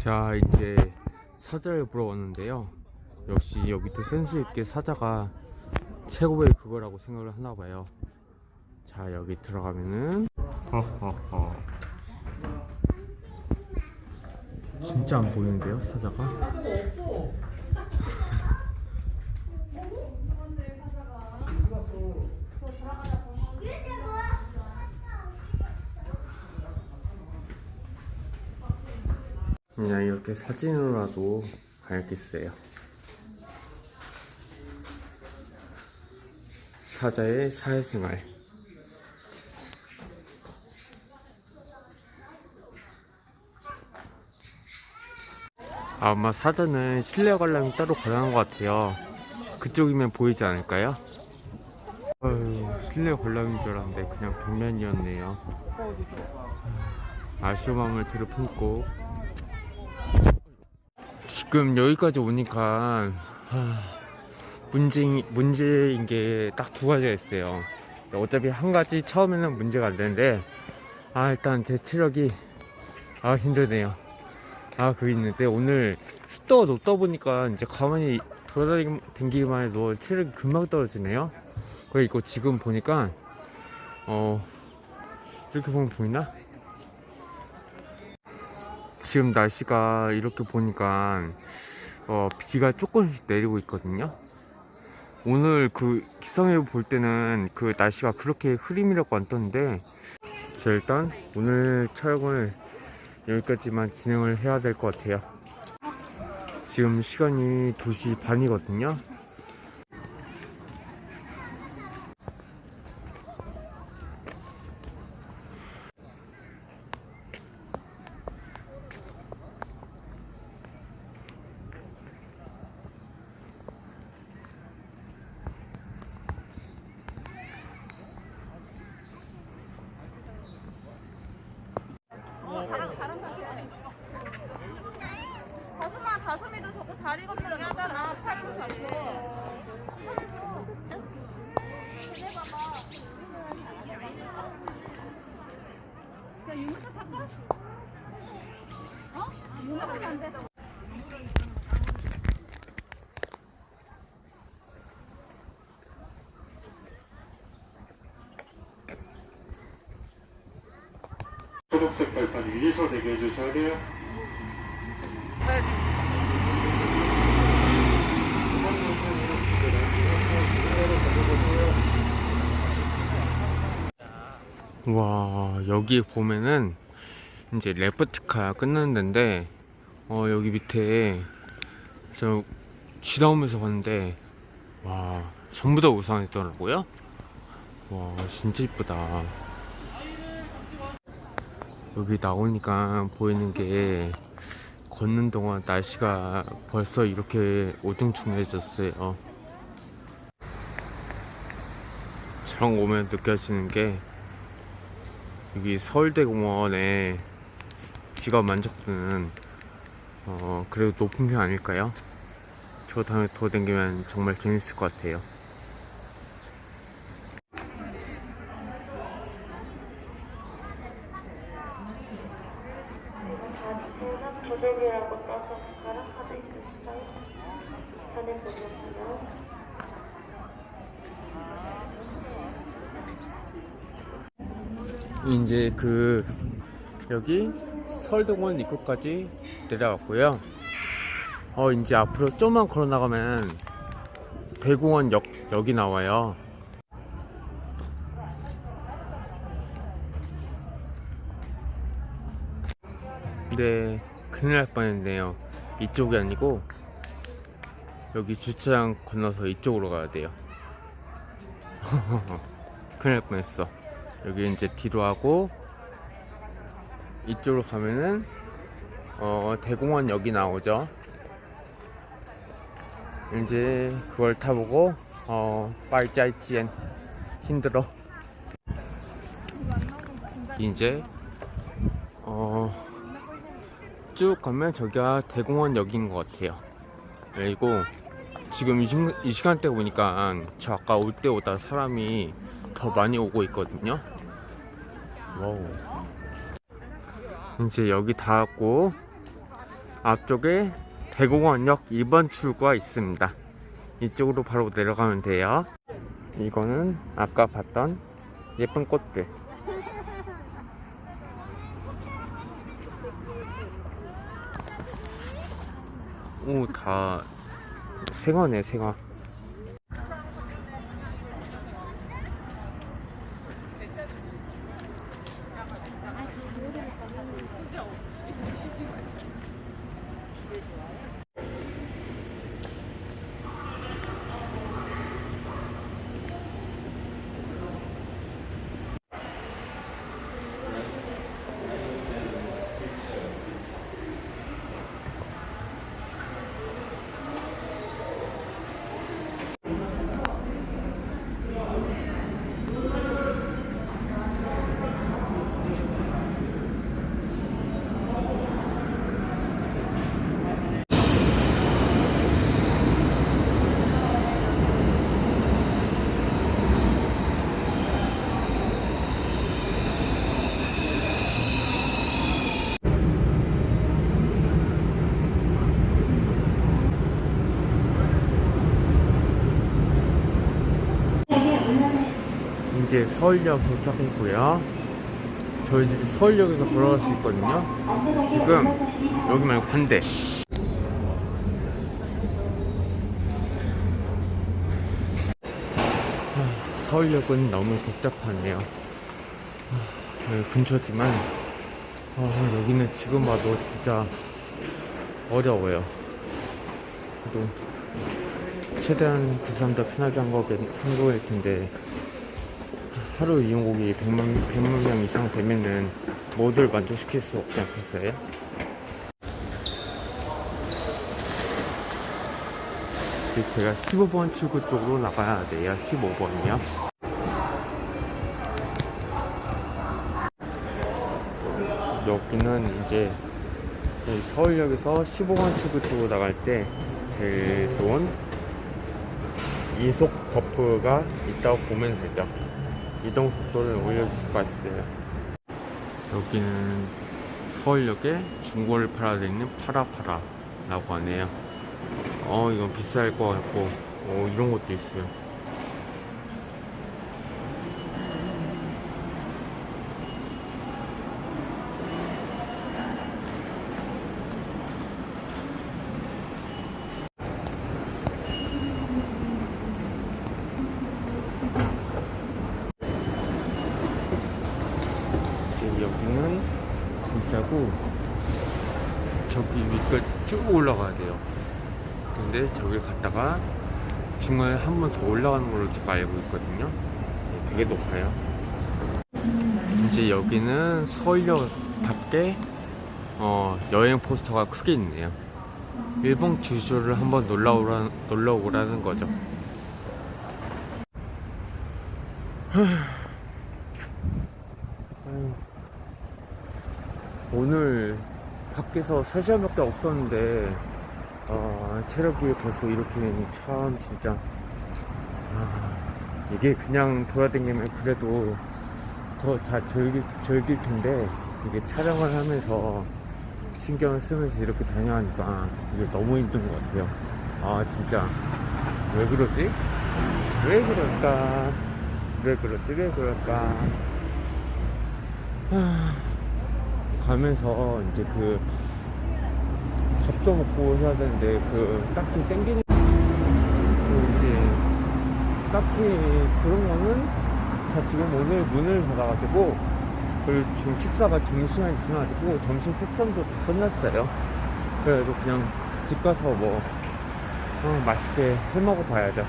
자 이제 사자를 보러 왔는데요. 역시 여기도 센스 있게 사자가 최고의 그거라고 생각을 하나 봐요. 자 여기 들어가면은 허허허. 진짜 안 보이는데요 사자가 그냥 이렇게 사진으로라도 봐야겠어요. 사자의 사회생활. 아마 사자는 실내 관람이 따로 가능한 것 같아요. 그쪽이면 보이지 않을까요? 어휴, 실내 관람인 줄 알았는데 그냥 벽면이었네요. 아쉬움함을 들어품고 지금 여기까지 오니까 하, 문제인, 문제인 게 딱 두 가지가 있어요. 어차피 한 가지 처음에는 문제가 안 되는데 아 일단 제 체력이 아 힘드네요. 아 그게 있는데 오늘 습도가 높다 보니까 이제 가만히 돌아다니기만 해도 체력이 금방 떨어지네요. 그리고 지금 보니까 어 이렇게 보면 보이나? 지금 날씨가 이렇게 보니까 어, 비가 조금씩 내리고 있거든요. 오늘 그 기상예보 볼 때는 그 날씨가 그렇게 흐림이라고 안 떴는데 자 일단 오늘 촬영을 여기까지만 진행을 해야 될 것 같아요. 지금 시간이 2시 반이거든요. 다솜아, 다솜이도 저거 다리 건너기 하잖아. 팔로 잡고. 해봐봐. 그냥 유모차 탈까? 어? 유모차 안 돼. 초록색 발판 위에서 대기해 주셔야 돼요. 와 여기 보면은 이제 레프트카 끝나는 데인데 어 여기 밑에 저 지나오면서 봤는데 와 전부 다 우산했더라고요 와 진짜 이쁘다 여기 나오니까 보이는 게 걷는 동안 날씨가 벌써 이렇게 우중충해졌어요 정 오면 느껴지는 게 여기 서울대공원에 직업 만족도는 어 그래도 높은 편 아닐까요? 저 다음에 돌아다니면 정말 재밌을 것 같아요. 도둑이라고 써서 숟가락 카드 있으실까요? 전해드릴게요. 이제 그 여기 서울대공원 입구까지 내려갔고요. 어 이제 앞으로 좀만 걸어 나가면 대공원 역 여기 나와요. 근데 큰일 날 뻔했네요. 이쪽이 아니고 여기 주차장 건너서 이쪽으로 가야 돼요. 큰일 날 뻔했어. 여기 이제 뒤로 하고 이쪽으로 가면은 어 대공원 여기 나오죠. 이제 그걸 타보고 어 빨짜이찌엔 힘들어. 이제 어 쭉 가면 저기가 대공원 역인 것 같아요. 그리고 지금 이, 시, 이 시간대 보니까 저 아까 올때 오다 사람이 더 많이 오고 있거든요. 와우. 이제 여기 다 왔고 앞쪽에 대공원역 2번 출구가 있습니다. 이쪽으로 바로 내려가면 돼요. 이거는 아까 봤던 예쁜 꽃들. 오, 다 생화네, 생화. 이제 서울역 도착했고요. 저희 집이 서울역에서 걸어갈 수 있거든요. 지금 여기 말고 반대. 하, 서울역은 너무 복잡하네요. 하, 여기 근처지만 아, 여기는 지금 봐도 진짜 어려워요. 그래도 최대한 그 사람들 편하게 한 거긴 한 거일 텐데 하루 이용곡이 100만, 100만 명 이상 되면은 모두를 만족시킬 수 없지 않겠어요? 이제 제가 15번 출구 쪽으로 나가야 돼요. 15번이요. 여기는 이제 서울역에서 15번 출구 쪽으로 나갈 때 제일 좋은 이속 버프가 있다고 보면 되죠. 이동 속도를 올려줄 수가 있어요. 여기는 서울역에 중고를 팔아야 되는 파라파라라고 하네요. 어, 이건 비쌀 것 같고, 어, 이런 것도 있어요. 여기는 진짜고 저기 위까지 쭉 올라가야 돼요. 근데 저기 갔다가 중간에 한 번 더 올라가는 걸로 제가 알고 있거든요. 네, 되게 높아요. 이제 여기는 서울역답게 어, 여행 포스터가 크게 있네요. 일본 규슈를 한번 놀러 오라, 놀러 오라는 거죠. 아유. 오늘 밖에서 3시간밖에 없었는데 아, 체력이 벌써 이렇게 참 진짜 아, 이게 그냥 돌아다니면 그래도 더 잘 즐길, 즐길 텐데 이게 촬영을 하면서 신경을 쓰면서 이렇게 다녀하니까 이게 너무 힘든 것 같아요 아 진짜 왜 그러지? 왜 그럴까? 왜 그러지? 왜 그럴까? 하... 가면서 이제 그 밥도 먹고 해야 되는데 그 딱히 땡기는 그 이제 딱히 그런 거는 자 지금 오늘 문을 닫아가지고 그리고 지금 식사가 점심시간이 지나가지고 점심 특선도 다 끝났어요. 그래도 그냥 집 가서 뭐 어, 맛있게 해 먹어 봐야죠